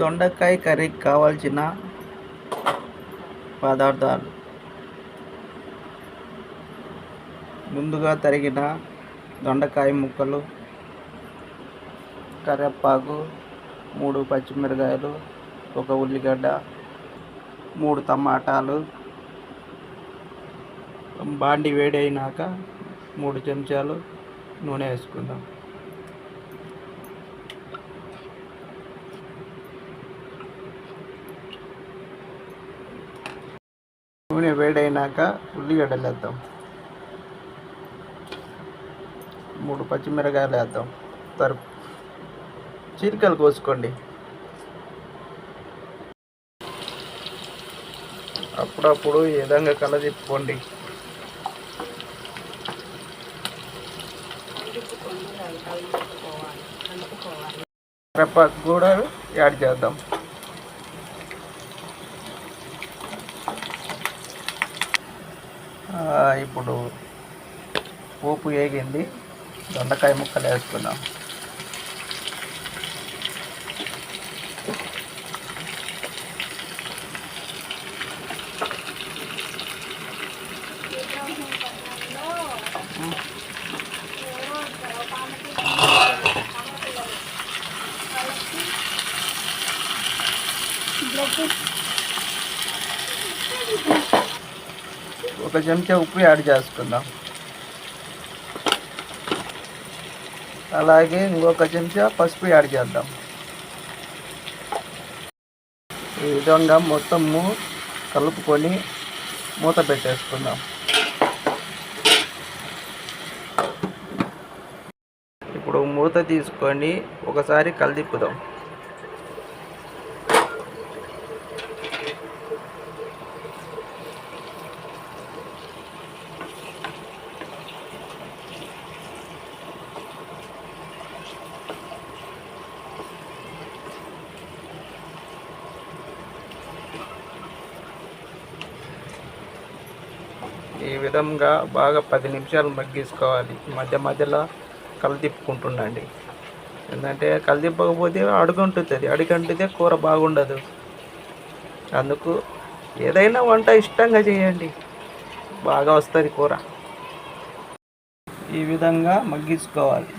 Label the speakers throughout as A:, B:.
A: దొండకాయ కర్రీకి కావాల్సిన పదార్థాలు. ముందుగా తరిగిన దొండకాయ ముక్కలు కరివేపాకు మూడు పచ్చిమిరకాయలు ఒక ఉల్లిగడ్డ మూడు టమాటాలు బాండి వేడైనాక మూడు చెంచాలు నూనె వేసుకుందాం. నూనె వేడైనాక ఉల్లిగడ్డలు వేద్దాం. మూడు పచ్చిమిరకాయలు వేద్దాం. తరుపు. చీరికలు కోసుకోండి. అప్పుడప్పుడు ఈ విధంగా కలదిప్పుకోండి కరివేపాకు కూడా యాడ్ చేద్దాం. ఇప్పుడు పోపు వేగింది దొండకాయ ముక్కలు వేసుకుందాం. ఒక చెంచా ఉప్పు యాడ్ చేసుకుందాం. అలాగే ఇంకొక చెంచా పసుపు యాడ్ చేద్దాం. ఈ విధంగా మొత్తము కలుపుకొని మూత పెట్టేసుకుందాం. ఇప్పుడు మూత తీసుకొని ఒకసారి కలిదిప్పుదాం. ఈ విధంగా బాగా పది నిమిషాలు మగ్గించుకోవాలి. మధ్య మధ్యలో కలదిప్పుకుంటుండండి ఎందుకంటే కలిదిప్పకపోతే అడుగుంటుంది అడుగంటితే కూర బాగుండదు. అందుకు ఏదైనా వంట ఇష్టంగా చేయండి. బాగా వస్తుంది కూర. ఈ విధంగా మగ్గించుకోవాలి.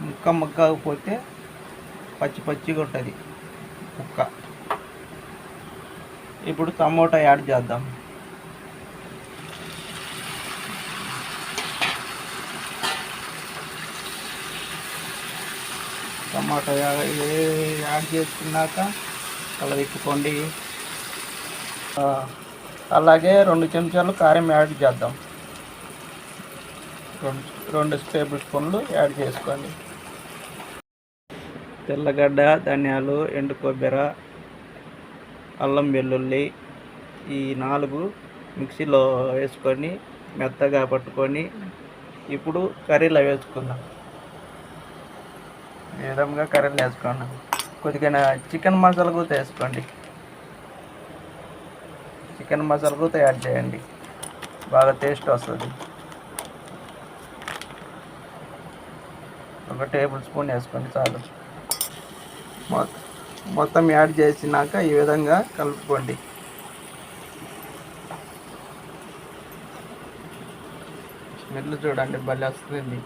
A: ముక్క మగ్గకపోతే పచ్చి పచ్చిగా ఉంటుంది. ముక్క. ఇప్పుడు టమోటా యాడ్ చేద్దాం. టమాటా యాడ్ చేసుకున్నాక కలదిప్పుకోండి ఆ, అలాగే రెండు చెంచాలు కారం యాడ్ చేద్దాం. రెండు రెండు టేబుల్ స్పూన్లు యాడ్ చేసుకోండి. తెల్లగడ్డ ధనియాలు ఎండు కొబ్బరి అల్లం వెల్లుల్లి ఈ నాలుగు మిక్సీలో వేసుకొని మెత్తగా పట్టుకొని ఇప్పుడు కర్రీలో వేసుకుందాం. ఈ విధంగా కర్రీలు వేసుకోండి? కొద్దిగా చికెన్ మసాలా కూడా వేసుకోండి. చికెన్ మసాలా కూడా యాడ్ చేయండి. బాగా టేస్ట్ వస్తుంది. ఒక టేబుల్ స్పూన్ వేసుకోండి చాలు. మొత్తం యాడ్ చేసినాక ఈ విధంగా కలుపుకోండి. స్మెల్ చూడండి భలే వస్తుంది.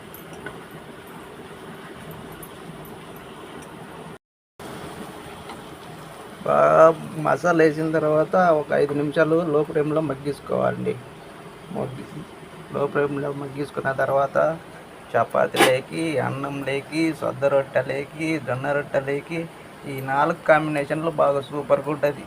A: మసాలా వేసిన తర్వాత ఒక ఐదు నిమిషాలు లో ఫ్లేమ్లో మగ్గించుకోవాలండి. మగ్గి లో ఫ్లేమ్లో మగ్గించుకున్న తర్వాత చపాతీలేకి అన్నంలేకి సొద్ద రొట్టెలేకి జొన్న రొట్టెలేకి ఈ నాలుగు కాంబినేషన్లో బాగా సూపర్గా ఉంటుంది.